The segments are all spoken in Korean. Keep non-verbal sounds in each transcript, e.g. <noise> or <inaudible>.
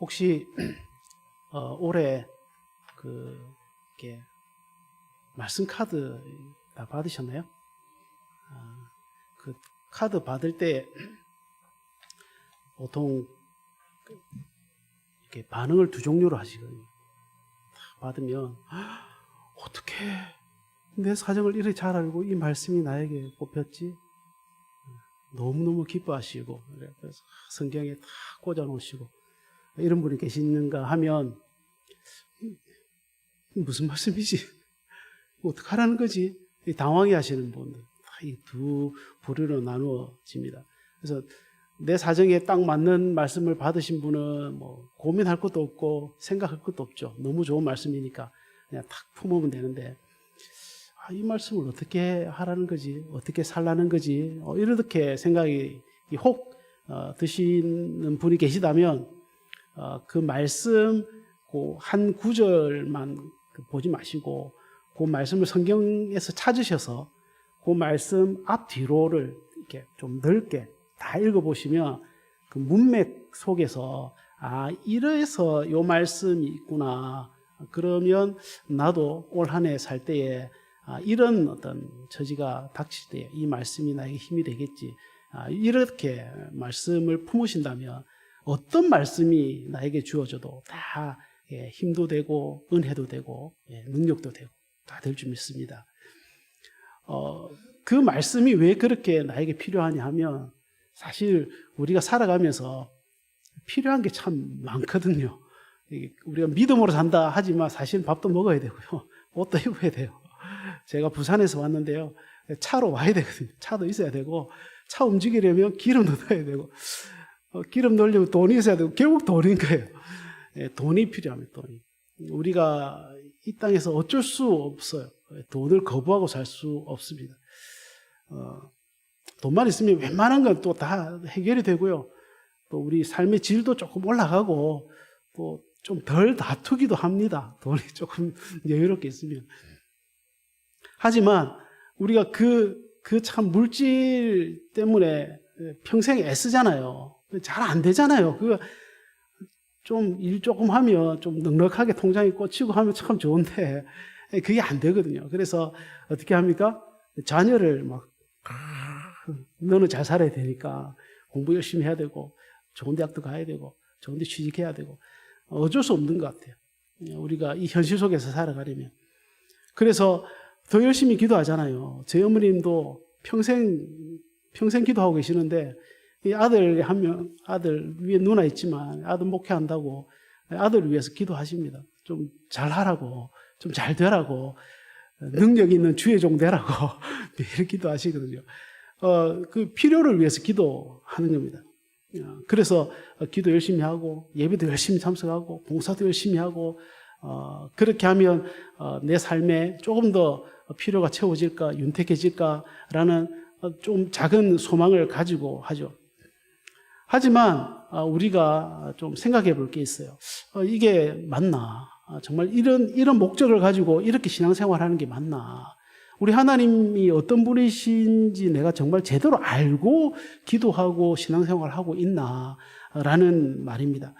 혹시 <clears throat> 어, 올해 그 이렇게 말씀 카드 다 받으셨나요? 아, 그 카드 받을 때 <clears throat> 보통 그 이렇게 반응을 두 종류로 하시거든요. 다 받으면 어떻게 내 사정을 이렇게 잘 알고 이 말씀이 나에게 뽑혔지? 너무너무 기뻐하시고 그래서 성경에 다 꽂아 놓으시고 이런 분이 계시는가 하면 음, 무슨 말씀이지? 어떡하라는 거지? 이 당황해 하시는 분들 이 두 부류로 나누어집니다. 그래서 내 사정에 딱 맞는 말씀을 받으신 분은 뭐 고민할 것도 없고 생각할 것도 없죠. 너무 좋은 말씀이니까 그냥 탁 품으면 되는데 아, 이 말씀을 어떻게 하라는 거지? 어떻게 살라는 거지? 어, 이렇게 생각이 혹 어, 드시는 분이 계시다면 어, 그 말씀 그한 구절만 그 보지 마시고 그 말씀을 성경에서 찾으셔서 그 말씀 앞 뒤로를 이렇게 좀 넓게 다 읽어보시면 그 문맥 속에서 아 이래서 요 말씀이 있구나. 그러면 나도 올 한 해 살 때에 아, 이런 어떤 처지가 닥칠 때 이 말씀이 나에게 힘이 되겠지. 아, 이렇게 말씀을 품으신다면 어떤 말씀이 나에게 주어져도 다 예, 힘도 되고 은혜도 되고 예, 능력도 되고 다 될 줄 믿습니다. 어, 그 말씀이 왜 그렇게 나에게 필요하냐 하면 사실 우리가 살아가면서 필요한 게 참 많거든요. 우리가 믿음으로 산다 하지만 사실 밥도 먹어야 되고요. <laughs> 옷도 입어야 돼요. 제가 부산에서 왔는데요. 차로 와야 되거든요. 차도 있어야 되고, 차 움직이려면 기름도 넣어야 되고, 어, 기름 넣으려면 돈이 있어야 되고, 결국 돈인 거예요. 예, 돈이 필요합니다, 돈이. 우리가 이 땅에서 어쩔 수 없어요. 돈을 거부하고 살 수 없습니다. 어, 돈만 있으면 웬만한 건 또 다 해결이 되고요. 또 우리 삶의 질도 조금 올라가고 또 좀 덜 다투기도 합니다. 돈이 <laughs> 조금 여유롭게 있으면. 하지만 우리가 그, 그 참 물질 때문에 평생 애쓰잖아요. 잘 안 되잖아요. 그 좀 일 조금 하면 좀 넉넉하게 통장에 꽂히고 하면 참 좋은데 <laughs> 그게 안 되거든요. 그래서 어떻게 합니까? 자녀를 막 너는 잘 살아야 되니까 공부 열심히 해야 되고 좋은 대학도 가야 되고 좋은 데 취직해야 되고 어쩔 수 없는 것 같아요. 우리가 이 현실 속에서 살아가려면. 그래서 더 열심히 기도하잖아요. 제 어머님도 평생, 평생 기도하고 계시는데 이 아들 한 명, 아들 위에 누나 있지만 아들 목회한다고 아들을 위해서 기도하십니다. 좀 잘하라고, 좀 잘 되라고, 능력 있는 주의 종 되라고 <laughs> 매일 기도하시거든요. 어, 그 필요를 위해서 기도하는 겁니다. 어, 그래서 기도 열심히 하고 예배도 열심히 참석하고 봉사도 열심히 하고 어, 그렇게 하면 어, 내 삶에 조금 더 필요가 채워질까 윤택해질까라는 어, 좀 작은 소망을 가지고 하죠. 하지만 어, 우리가 좀 생각해 볼 게 있어요. 어, 이게 맞나? 아, 정말 이런 이런 목적을 가지고 이렇게 신앙생활하는 게 맞나? 우리 하나님이 어떤 분이신지 내가 정말 제대로 알고 기도하고 신앙생활을 하고 있나라는 말입니다.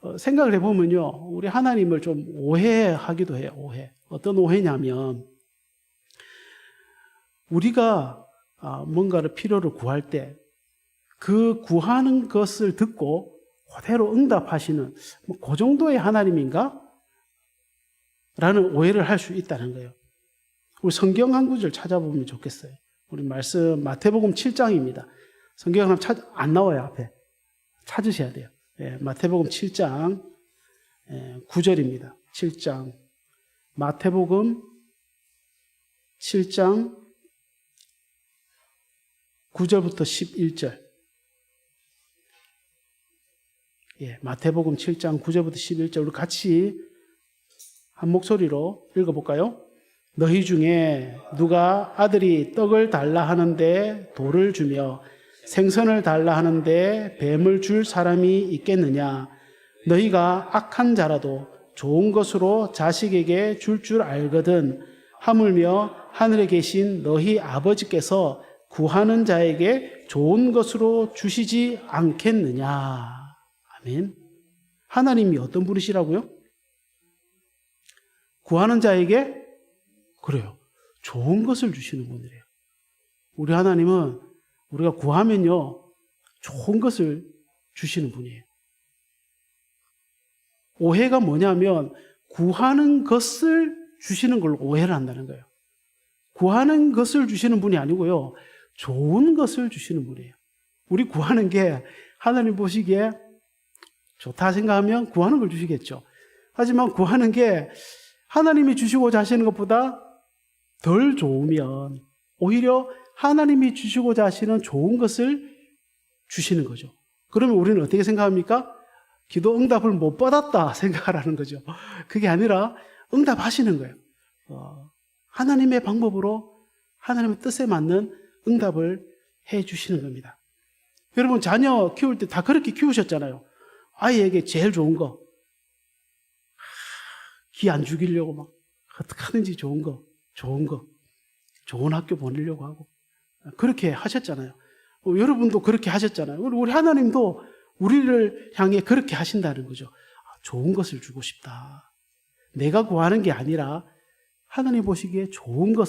어, 생각을 해보면요, 우리 하나님을 좀 오해하기도 해요. 오해. 어떤 오해냐면 우리가 아, 뭔가를 필요를 구할 때 그 구하는 것을 듣고 그대로 응답하시는 뭐그 정도의 하나님인가? 라는 오해를 할 수 있다는 거예요. 우리 성경 한 구절 찾아보면 좋겠어요. 우리 말씀 마태복음 7장입니다. 성경 하나 찾, 안 나와요, 앞에. 찾으셔야 돼요. 예, 마태복음 7장 예, 9절입니다. 7장. 마태복음 7장 9절부터 11절. 예, 마태복음 7장 9절부터 11절. 우리 같이 한 목소리로 읽어볼까요? 너희 중에 누가 아들이 떡을 달라 하는데 돌을 주며 생선을 달라 하는데 뱀을 줄 사람이 있겠느냐? 너희가 악한 자라도 좋은 것으로 자식에게 줄줄 알거든 하물며 하늘에 계신 너희 아버지께서 구하는 자에게 좋은 것으로 주시지 않겠느냐? 아멘. 하나님이 어떤 분이시라고요? 구하는 자에게 그래요. 좋은 것을 주시는 분이래요. 우리 하나님은 우리가 구하면요. 좋은 것을 주시는 분이에요. 오해가 뭐냐면 구하는 것을 주시는 걸 오해를 한다는 거예요. 구하는 것을 주시는 분이 아니고요. 좋은 것을 주시는 분이에요. 우리 구하는 게 하나님 보시기에 좋다 생각하면 구하는 걸 주시겠죠. 하지만 구하는 게 하나님이 주시고자 하시는 것보다 덜 좋으면 오히려 하나님이 주시고자 하시는 좋은 것을 주시는 거죠. 그러면 우리는 어떻게 생각합니까? 기도 응답을 못 받았다 <laughs> 생각하라는 거죠. 그게 아니라 응답하시는 거예요. 어, 하나님의 방법으로 하나님의 뜻에 맞는 응답을 해 주시는 겁니다. 여러분 자녀 키울 때 다 그렇게 키우셨잖아요. 아이에게 제일 좋은 거. 기 안 죽이려고 막 어떻게 하든지 좋은 거, 좋은 거, 좋은 학교 보내려고 하고 그렇게 하셨잖아요. 어, 여러분도 그렇게 하셨잖아요. 우리 우리 하나님도 우리를 향해 그렇게 하신다는 거죠. 아, 좋은 것을 주고 싶다. 내가 구하는 게 아니라 하나님 보시기에 좋은 것.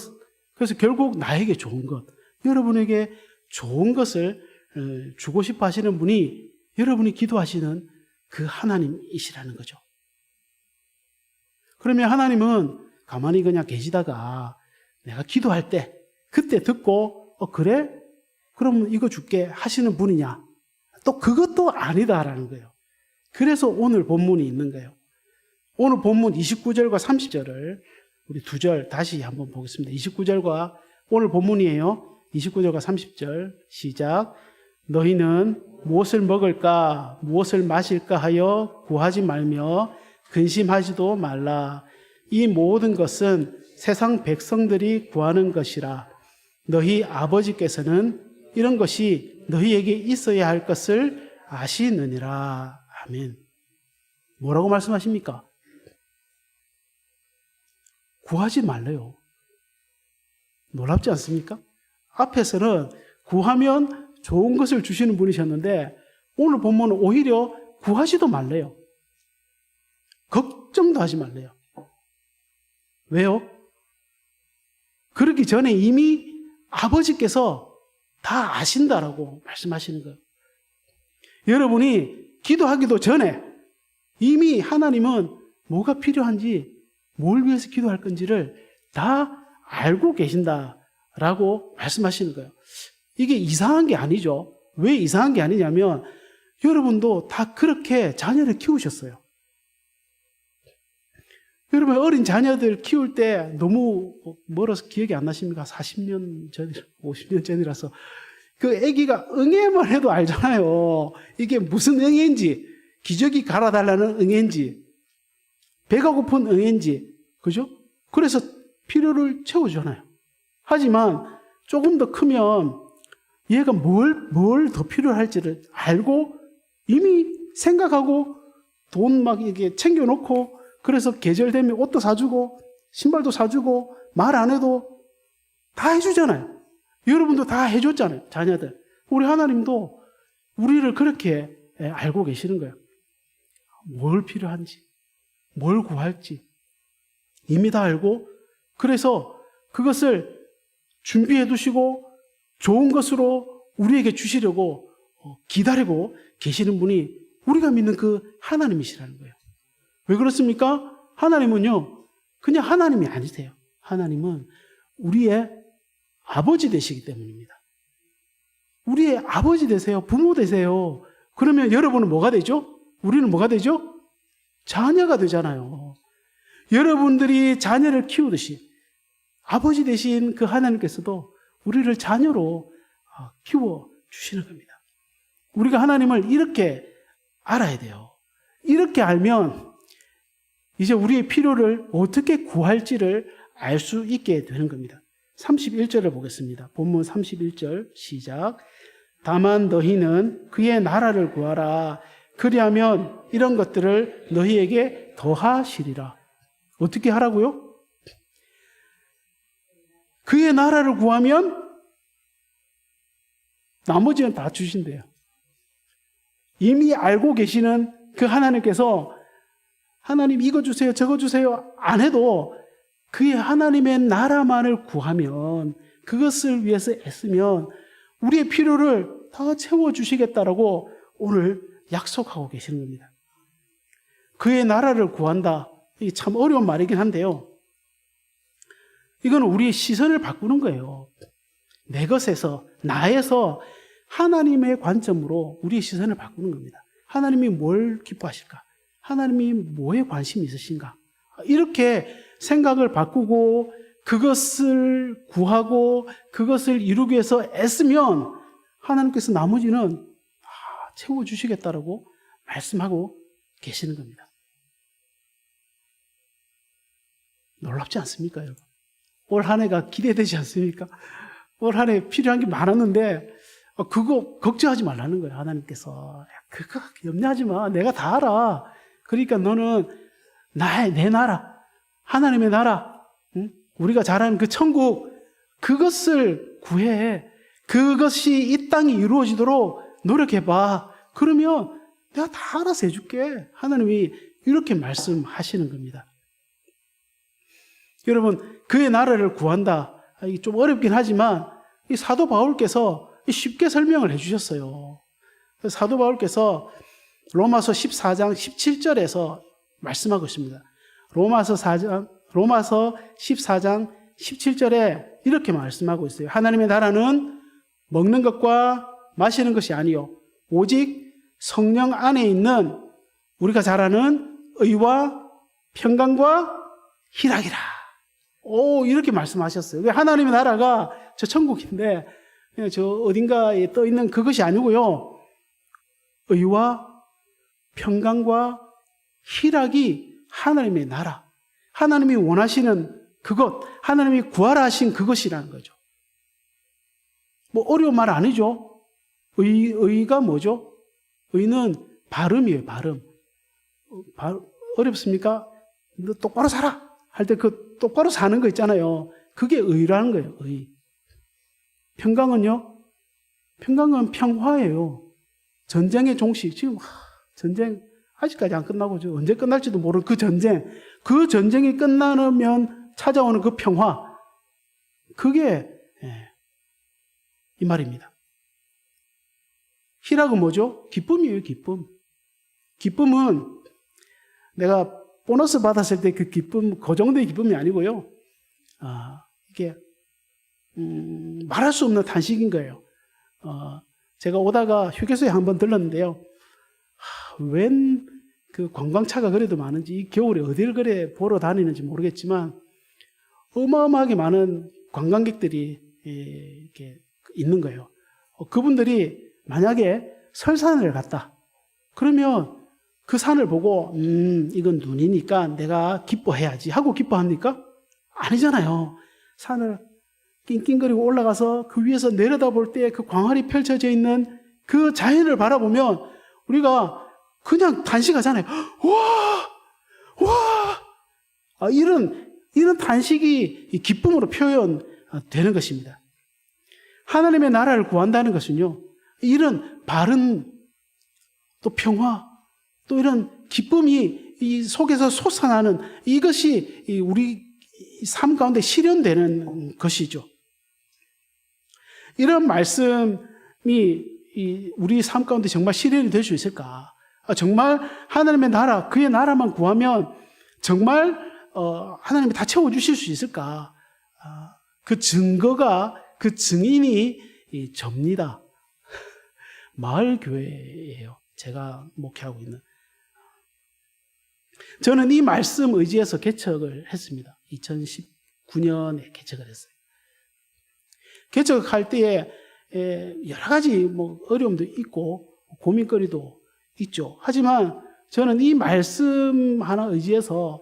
그래서 결국 나에게 좋은 것. 여러분에게 좋은 것을 어, 주고 싶어 하시는 분이 여러분이 기도하시는 그 하나님이시라는 거죠. 그러면 하나님은 가만히 그냥 계시다가 내가 기도할 때 그때 듣고 어 그래? 그럼 이거 줄게 하시는 분이냐? 또 그것도 아니다라는 거예요. 그래서 오늘 본문이 있는 거예요. 오늘 본문 29절과 30절을 우리 두 절 다시 한번 보겠습니다. 29절과 오늘 본문이에요. 29절과 30절 시작. 너희는 무엇을 먹을까, 무엇을 마실까 하여 구하지 말며 근심하지도 말라. 이 모든 것은 세상 백성들이 구하는 것이라. 너희 아버지께서는 이런 것이 너희에게 있어야 할 것을 아시느니라. 아멘. 뭐라고 말씀하십니까? 구하지 말래요. 놀랍지 않습니까? 앞에서는 구하면 좋은 것을 주시는 분이셨는데 오늘 본문은 오히려 구하지도 말래요. 걱정도 하지 말래요. 왜요? 그러기 전에 이미 아버지께서 다 아신다라고 말씀하시는 거예요. 여러분이 기도하기도 전에 이미 하나님은 뭐가 필요한지 뭘 위해서 기도할 건지를 다 알고 계신다라고 말씀하시는 거예요. 이게 이상한 게 아니죠. 왜 이상한 게 아니냐면 여러분도 다 그렇게 자녀를 키우셨어요. 여러분 어린 자녀들 키울 때 너무 멀어서 기억이 안 나십니까? 40년 전, 50년 전이라서 그 아기가 응애만 해도 알잖아요. 이게 무슨 응애인지, 기저귀 갈아달라는 응애인지, 배가 고픈 응애인지, 그죠? 그래서 필요를 채워주잖아요. 하지만 조금 더 크면 얘가 뭘, 뭘 더 필요할지를 알고 이미 생각하고 돈 막 이게 챙겨놓고 그래서 계절 되면 옷도 사주고 신발도 사주고 말 안 해도 다 해주잖아요. 여러분도 다 해줬잖아요. 자녀들. 우리 하나님도 우리를 그렇게 예, 알고 계시는 거예요. 뭘 필요한지, 뭘 구할지 이미 다 알고 그래서 그것을 준비해 두시고 좋은 것으로 우리에게 주시려고 어, 기다리고 계시는 분이 우리가 믿는 그 하나님이시라는 거예요. 왜 그렇습니까? 하나님은요, 그냥 하나님이 아니세요. 하나님은 우리의 아버지 되시기 때문입니다. 우리의 아버지 되세요. 부모 되세요. 그러면 여러분은 뭐가 되죠? 우리는 뭐가 되죠? 자녀가 되잖아요. 여러분들이 자녀를 키우듯이 아버지 되신 그 하나님께서도 우리를 자녀로 아, 키워 주시는 겁니다. 우리가 하나님을 이렇게 알아야 돼요. 이렇게 알면 이제 우리의 필요를 어떻게 구할지를 알 수 있게 되는 겁니다. 31절을 보겠습니다. 본문 31절 시작. 다만 너희는 그의 나라를 구하라. 그리하면 이런 것들을 너희에게 더하시리라. 어떻게 하라고요? 그의 나라를 구하면 나머지는 다 주신대요. 이미 알고 계시는 그 하나님께서 하나님 이거 주세요, 저거 주세요 안 해도 그의 하나님의 나라만을 구하면 그것을 위해서 애쓰면 우리의 필요를 다 채워주시겠다라고 오늘 약속하고 계시는 겁니다. 그의 나라를 구한다. 이게 참 어려운 말이긴 한데요. 이건 우리의 시선을 바꾸는 거예요. 내 것에서, 나에서 하나님의 관점으로 우리의 시선을 바꾸는 겁니다. 하나님이 뭘 기뻐하실까? 하나님이 뭐에 관심이 있으신가? 이렇게 생각을 바꾸고 그것을 구하고 그것을 이루기 위해서 애쓰면 하나님께서 나머지는 다 채워주시겠다라고 말씀하고 계시는 겁니다. 놀랍지 않습니까, 여러분? 올 한 해가 기대되지 않습니까? 올 한 해 필요한 게 많았는데, 어, 그거 걱정하지 말라는 거예요, 하나님께서. 야, 그거 염려하지 마. 내가 다 알아. 그러니까 너는 나의, 내 나라, 하나님의 나라, 응? 우리가 잘 아는 그 천국, 그것을 구해. 그것이 이 땅에 이루어지도록 노력해봐. 그러면 내가 다 알아서 해줄게. 하나님이 이렇게 말씀하시는 겁니다. 여러분, 그의 나라를 구한다. 아, 좀 어렵긴 하지만, 이 사도 바울께서 쉽게 설명을 해주셨어요. 사도 바울께서 로마서 14장 17절에서 말씀하고 있습니다. 로마서 4장, 로마서 14장 17절에 이렇게 말씀하고 있어요. 하나님의 나라는 먹는 것과 마시는 것이 아니요. 오직 성령 안에 있는 우리가 잘 아는 의와 평강과 희락이라. 오, 이렇게 말씀하셨어요. 왜 하나님의 나라가 저 천국인데, 그냥 저 어딘가에 떠 있는 그것이 아니고요. 의와 평강과 희락이 하나님의 나라. 하나님이 원하시는 그것, 하나님이 구하라 하신 그것이라는 거죠. 뭐 어려운 말 아니죠? 의, 의가 뭐죠? 의는 발음이에요, 발음. 어, 발, 어렵습니까? 너 똑바로 살아! 할 때 그 똑바로 사는 거 있잖아요. 그게 의라는 거예요, 의. 평강은요? 평강은 평화예요. 전쟁의 종식. 지금, 하, 전쟁, 아직까지 안 끝나고, 저 언제 끝날지도 모르는 그 전쟁. 그 전쟁이 끝나면 찾아오는 그 평화. 그게, 예, 이 말입니다. 희락은 뭐죠? 기쁨이에요, 기쁨. 기쁨은 내가 보너스 받았을 때 그 기쁨, 그 정도의 기쁨이 아니고요. 아, 이게, 음, 말할 수 없는 단식인 거예요. 어, 제가 오다가 휴게소에 한 번 들렀는데요. 웬그 관광차가 그래도 많은지, 이 겨울에 어딜 그래 보러 다니는지 모르겠지만, 어마어마하게 많은 관광객들이 예, 이렇게 있는 거예요. 어, 그분들이 만약에 설산을 갔다. 그러면 그 산을 보고, 음, 이건 눈이니까 내가 기뻐해야지 하고 기뻐합니까? 아니잖아요. 산을 낑낑거리고 올라가서 그 위에서 내려다볼 때 그 광활이 펼쳐져 있는 그 자연을 바라보면 우리가 그냥 단식하잖아요. <gasps> 와! 와! 아, 이런, 이런 단식이 기쁨으로 표현되는 것입니다. 하나님의 나라를 구한다는 것은요, 이런 바른 또 평화, 또 이런 기쁨이 이 속에서 솟아나는 이것이 우리 삶 가운데 실현되는 것이죠. 이런 말씀이 우리 삶 가운데 정말 실현이 될 수 있을까? 아, 정말 하나님의 나라, 그의 나라만 구하면 정말 어, 하나님이 다 채워 주실 수 있을까? 아, 그 증거가, 그 증인이 접니다. <laughs> 마을 교회예요. 제가 목회하고 있는. 저는 이 말씀 의지해서 개척을 했습니다. 2019년에 개척을 했어요. 개척할 때에 여러 가지 뭐 어려움도 있고 고민거리도 있죠. 하지만 저는 이 말씀 하나 의지해서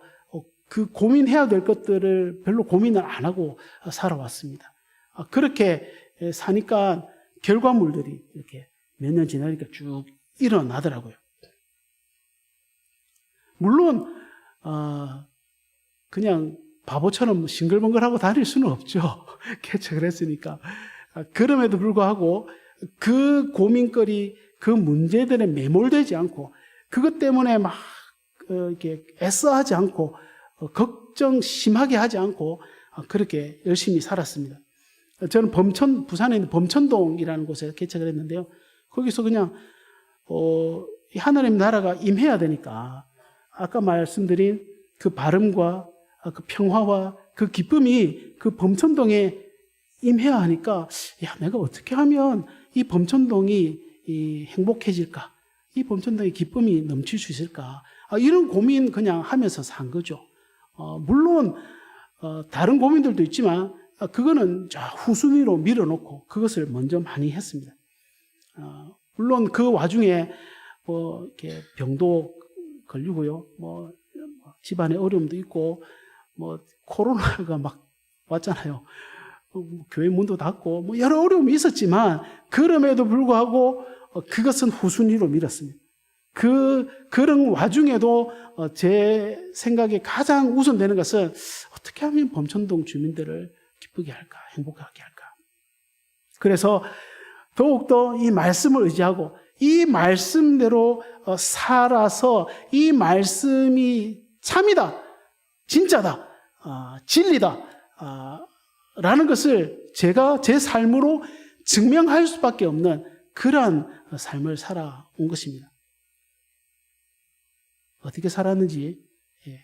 그 고민해야 될 것들을 별로 고민을 안 하고 살아왔습니다. 그렇게 사니까 결과물들이 이렇게 몇 년 지나니까 쭉 일어나더라고요. 물론 어, 그냥 바보처럼 싱글벙글하고 다닐 수는 없죠. <laughs> 개척을 했으니까. 그럼에도 불구하고 그 고민거리, 그 문제들에 매몰되지 않고 그것 때문에 막 어, 이렇게 애써하지 않고 어, 걱정 심하게 하지 않고 어, 그렇게 열심히 살았습니다. 어, 저는 범천 부산에 있는 범천동이라는 곳에 개척을 했는데요. 거기서 그냥 어, 이 하나님 나라가 임해야 되니까 아까 말씀드린 그 발음과 아, 그 평화와 그 기쁨이 그 범천동에 임해야 하니까 야 내가 어떻게 하면 이 범천동이 이 행복해질까? 이 범천동의 기쁨이 넘칠 수 있을까? 아, 이런 고민 그냥 하면서 산 거죠. 어, 물론 어, 다른 고민들도 있지만 아, 그거는 저 후순위로 밀어놓고 그것을 먼저 많이 했습니다. 어, 물론 그 와중에 뭐 이렇게 병도 걸리고요, 뭐 집안에 어려움도 있고 뭐 코로나가 막 왔잖아요. 어, 뭐 교회 문도 닫고 뭐 여러 어려움이 있었지만 그럼에도 불구하고 어, 그것은 후순위로 밀었습니다. 그 그런 와중에도 어, 제 생각에 가장 우선되는 것은 어떻게 하면 범천동 주민들을 기쁘게 할까, 행복하게 할까. 그래서 더욱더 이 말씀을 의지하고 이 말씀대로 어, 살아서 이 말씀이 참이다, 진짜다, 아, 진리다, 아, 라는 것을 제가 제 삶으로 증명할 수밖에 없는 그러한 삶을 살아온 것입니다. 어떻게 살았는지 예,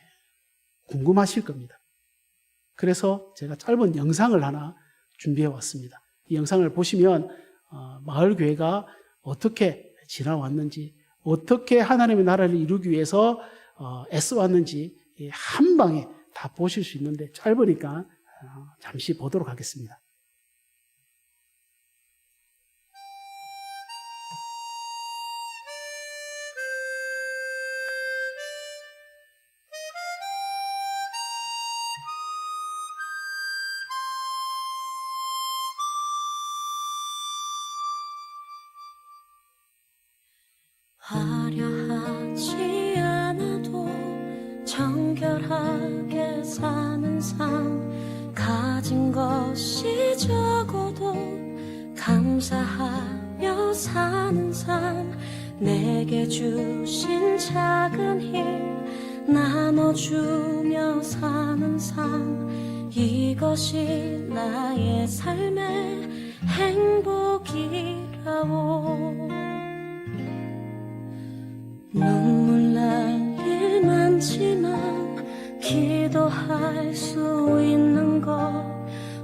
궁금하실 겁니다. 그래서 제가 짧은 영상을 하나 준비해 왔습니다. 이 영상을 보시면 어, 마을 교회가 어떻게 지나왔는지, 어떻게 하나님의 나라를 이루기 위해서 어, 애써왔는지 예, 한 방에 다 보실 수 있는데 짧으니까 어, 잠시 보도록 하겠습니다. 주신 작은 힘 나눠주며 사는 삶. 이것이 나의 삶의 행복이라오 눈물 날 일 많지만 기도할 수 있는 것.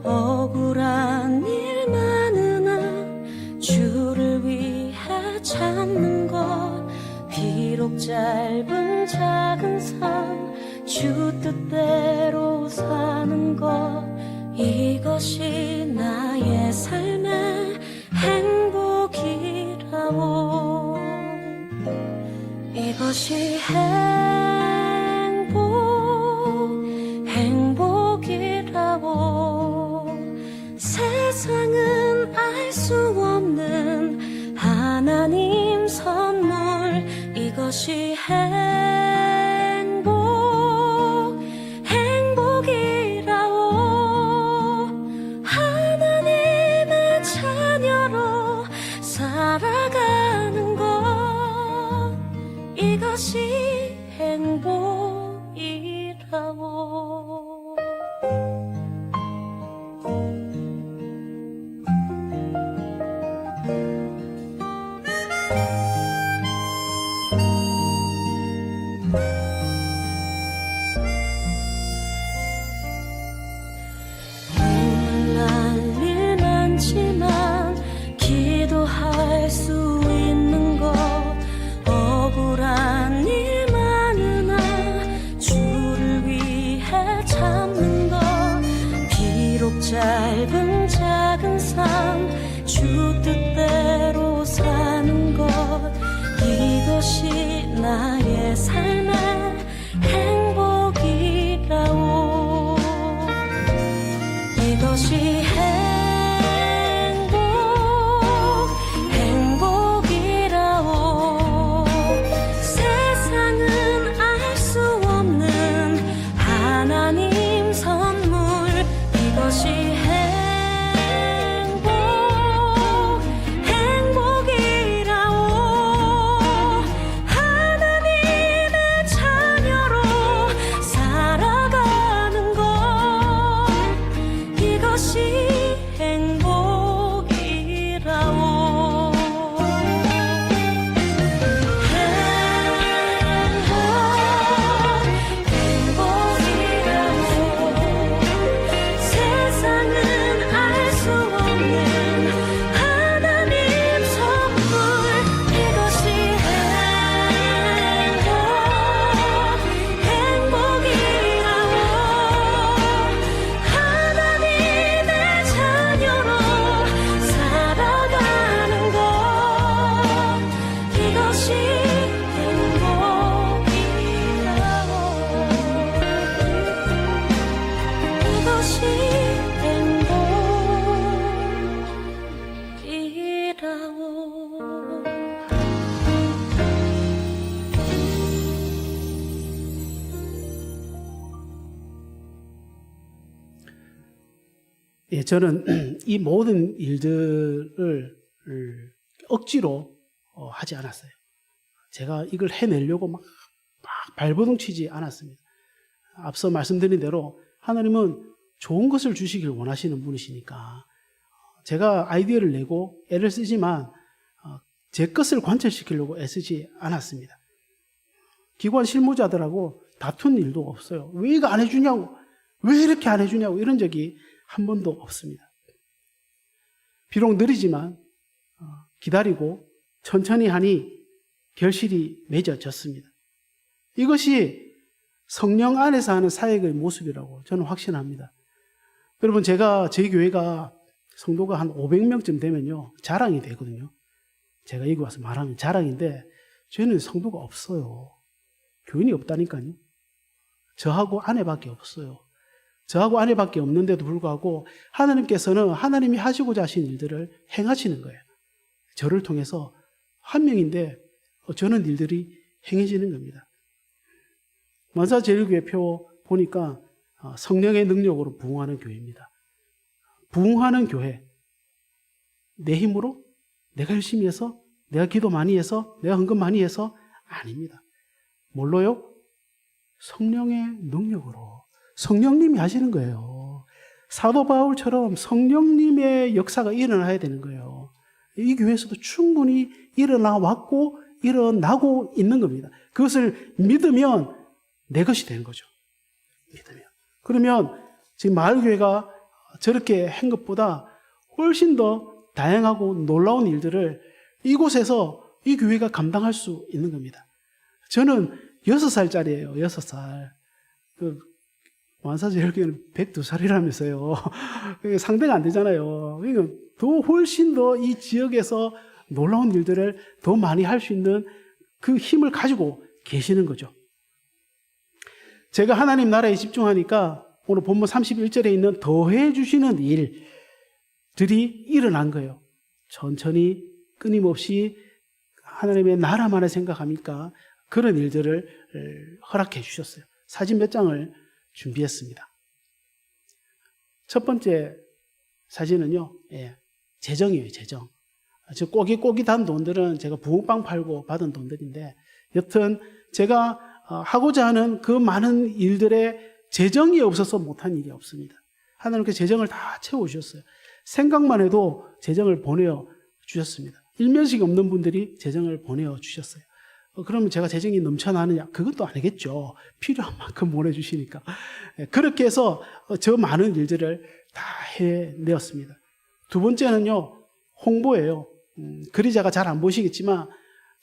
억울한 일 많으나 주를 위해 찾는 것 비록 짧은 작은 삶 주 뜻대로 사는 것. 이것이 나의 삶의 행복이라오 이것이 행복, 행복이라고. 세상은 이것 心。 예, 저는 <clears throat> 이 모든 일들을 억지로 어, 하지 않았어요. 제가 이걸 해내려고 막, 막 발버둥 치지 않았습니다. 앞서 말씀드린 대로 하나님은 좋은 것을 주시길 원하시는 분이시니까 제가 아이디어를 내고 애를 쓰지만 어, 제 것을 관철시키려고 애쓰지 않았습니다. 기관 실무자들하고 다툰 일도 없어요. 왜 이거 안 해주냐고, 왜 이렇게 안 해주냐고 이런 적이 한 번도 없습니다. 비록 느리지만 어, 기다리고 천천히 하니 결실이 맺어졌습니다. 이것이 성령 안에서 하는 사역의 모습이라고 저는 확신합니다. 여러분 제가 저희 교회가 성도가 한 500명쯤 되면요 자랑이 되거든요. 제가 여기 와서 말하면 자랑인데 저희는 성도가 없어요. 교인이 없다니까요. 저하고 아내밖에 없어요. 저하고 아내밖에 없는데도 불구하고 하나님께서는 하나님이 하시고자 하신 일들을 행하시는 거예요. 저를 통해서 한 명인데 저는 일들이 행해지는 겁니다. 만사제일교회 표 보니까 어, 성령의 능력으로 부흥하는 교회입니다. 부흥하는 교회. 내 힘으로 내가 열심히 해서 내가 기도 많이 해서 내가 헌금 많이 해서 아닙니다. 뭘로요? 성령의 능력으로. 성령님이 하시는 거예요. 사도 바울처럼 성령님의 역사가 일어나야 되는 거예요. 이 교회에서도 충분히 일어나 왔고 일어나고 있는 겁니다. 그것을 믿으면 내 것이 되는 거죠. 믿으면. 그러면 지금 마을교회가 저렇게 한 것보다 훨씬 더 다양하고 놀라운 일들을 이곳에서 이 교회가 감당할 수 있는 겁니다. 저는 여섯 살짜리예요. 여섯 살. 그 완사제일교회는 102살이라면서요. <laughs> 상대가 안 되잖아요. 그러니까 더 훨씬 더 이 지역에서 놀라운 일들을 더 많이 할 수 있는 그 힘을 가지고 계시는 거죠. 제가 하나님 나라에 집중하니까 오늘 본문 31절에 있는 더해 주시는 일들이 일어난 거예요. 천천히 끊임없이 하나님의 나라만을 생각하니까 그런 일들을 허락해 주셨어요. 사진 몇 장을 준비했습니다. 첫 번째 사진은요, 예, 재정이에요, 재정. 저 꼬깃꼬깃한 돈들은 제가 부흥빵 팔고 받은 돈들인데, 여튼 제가 어, 하고자 하는 그 많은 일들의 재정이 없어서 못한 일이 없습니다. 하나님께서 재정을 다 채워주셨어요. 생각만 해도 재정을 보내어 주셨습니다. 일면식 없는 분들이 재정을 보내어 주셨어요. 어, 그러면 제가 재정이 넘쳐나느냐? 그것도 아니겠죠. 필요한 <laughs> 만큼 보내주시니까. 예, 그렇게 해서 어, 저 많은 일들을 다 해내었습니다. 두 번째는요, 홍보예요. 음, 그리자가 잘 안 보시겠지만,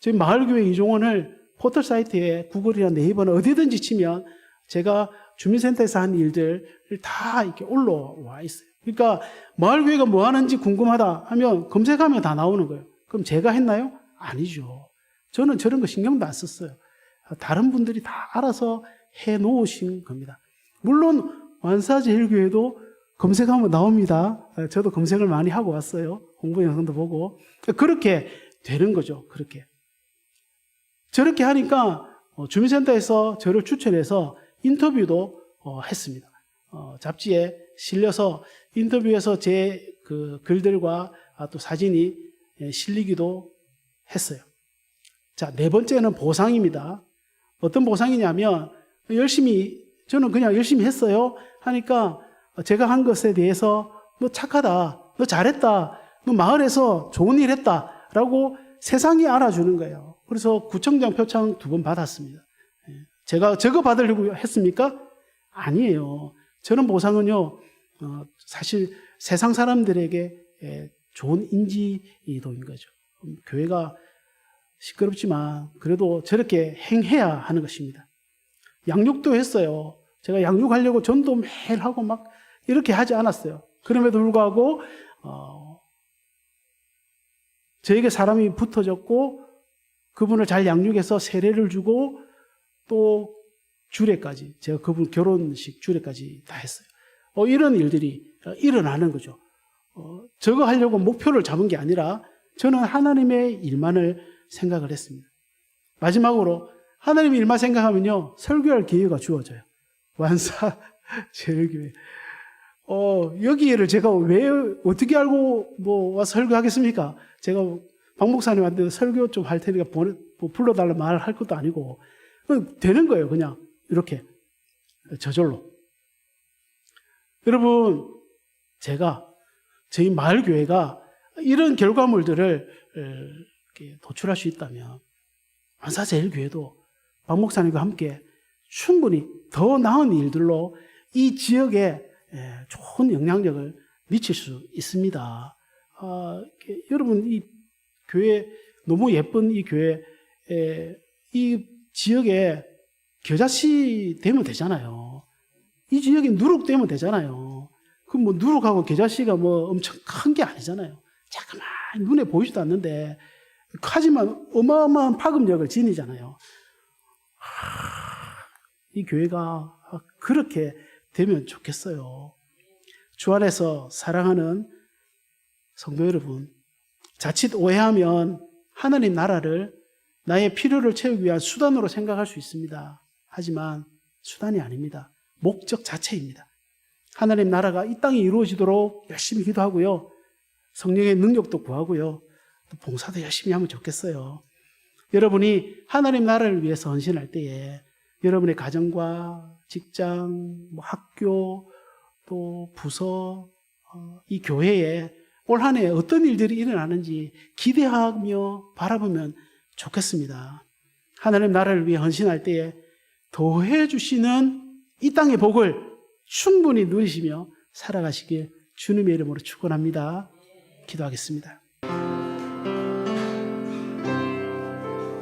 저희 마을교회 이종원을 포털 사이트에 구글이나 네이버나 어디든지 치면 제가 주민센터에서 한 일들을 다 이렇게 올라와 있어요. 그러니까 마을교회가 뭐 하는지 궁금하다 하면 검색하면 다 나오는 거예요. 그럼 제가 했나요? 아니죠. 저는 저런 거 신경도 안 썼어요. 다른 분들이 다 알아서 해 놓으신 겁니다. 물론 완사제일교회도 검색하면 나옵니다. 저도 검색을 많이 하고 왔어요. 홍보 영상도 보고. 그렇게 되는 거죠. 그렇게. 저렇게 하니까 어, 주민센터에서 저를 추천해서 인터뷰도 어, 했습니다. 어, 잡지에 실려서 인터뷰에서 제 그 글들과 아, 또 사진이 예, 실리기도 했어요. 자, 네 번째는 보상입니다. 어떤 보상이냐면 열심히 저는 그냥 열심히 했어요. 하니까 제가 한 것에 대해서 너 착하다, 너 잘했다, 너 마을에서 좋은 일 했다 라고 세상이 알아주는 거예요. 그래서 구청장 표창 두 번 받았습니다. 예. 제가 저거 받으려고 했습니까? 아니에요. 저는 보상은요, 어, 사실 세상 사람들에게 예, 좋은 인지도인 거죠. 음, 교회가 시끄럽지만 그래도 저렇게 행해야 하는 것입니다. 양육도 했어요. 제가 양육하려고 전도 매일 하고 막 이렇게 하지 않았어요. 그럼에도 불구하고 어, 저에게 사람이 붙어졌고 그분을 잘 양육해서 세례를 주고 또 주례까지 제가 그분 결혼식 주례까지 다 했어요. 어, 이런 일들이 일어나는 거죠. 어, 저거 하려고 목표를 잡은 게 아니라 저는 하나님의 일만을 생각을 했습니다. 마지막으로 하나님의 일만 생각하면요 설교할 기회가 주어져요. 완사 <laughs> 제일교회 어, 여기를 제가 왜, 어떻게 알고 뭐, 와 설교하겠습니까? 제가 박 목사님한테 설교 좀 할 테니까 보내, 뭐 불러달라 말할 것도 아니고, 되는 거예요, 그냥. 이렇게. 저절로. 여러분, 제가 저희 마을 교회가 이런 결과물들을 도출할 수 있다면, 안사제일교회도 박 목사님과 함께 충분히 더 나은 일들로 이 지역에 에, 좋은 영향력을 미칠 수 있습니다. 아, 여러분 이 교회 너무 예쁜 이 교회 에, 이 지역에 겨자씨 되면 되잖아요. 이 지역에 누룩 되면 되잖아요. 그럼 뭐 누룩하고 겨자씨가 뭐 엄청 큰 게 아니잖아요. 잠깐만 눈에 보이지도 않는데 하지만 어마어마한 파급력을 지니잖아요. 이 교회가 그렇게 되면 좋겠어요. 주 안에서 사랑하는 성도 여러분, 자칫 오해하면 하나님 나라를 나의 필요를 채우기 위한 수단으로 생각할 수 있습니다. 하지만 수단이 아닙니다. 목적 자체입니다. 하나님 나라가 이 땅에 이루어지도록 열심히 기도하고요. 성령의 능력도 구하고요. 또 봉사도 열심히 하면 좋겠어요. 여러분이 하나님 나라를 위해서 헌신할 때에 여러분의 가정과 직장, 뭐 학교, 또 부서, 어, 이 교회에 올 한 해 어떤 일들이 일어나는지 기대하며 바라보면 좋겠습니다. 하나님 나라를 위해 헌신할 때에 더해 주시는 이 땅의 복을 충분히 누리시며 살아가시길 주님의 이름으로 축원합니다. 기도하겠습니다.